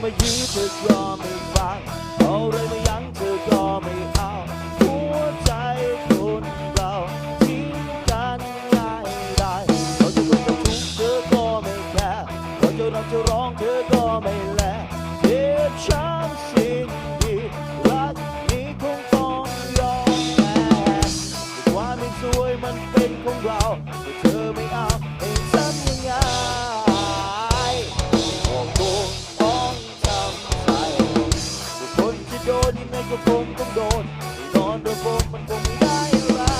time I used to draw me โดนโดนโดนโกงมันคงไม่ได้ร้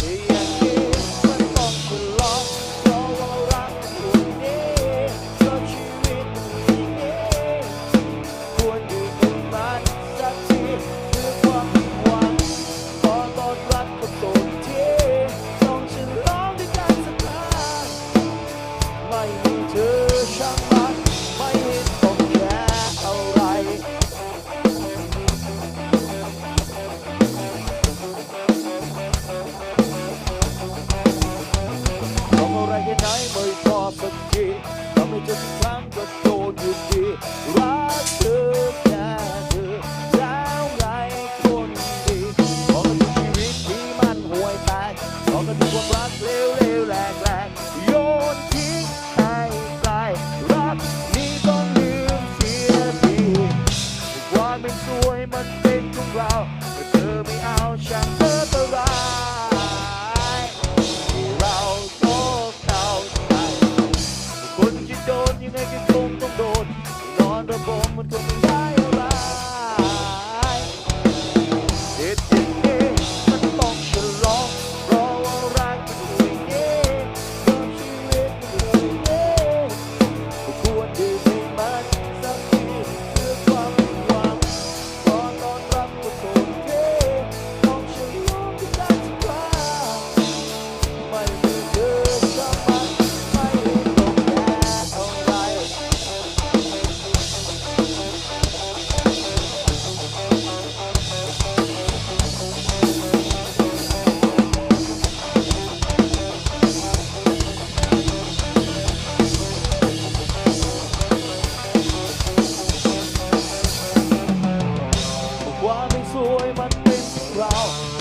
ฮีย่างมันต้องคุณลองเพราะว่ารักมันนี้เพราะชีวิตมันนี้ควรอยู่กับมันสักทีคือความหวังขอต้อนรับกับตัที่ต้องฉลองด้วยกันสักครั้ไม่ ไม่พอสักทีทำให้เธอทุกครั้งก็โดนอยู่ดีรักเธอ rock.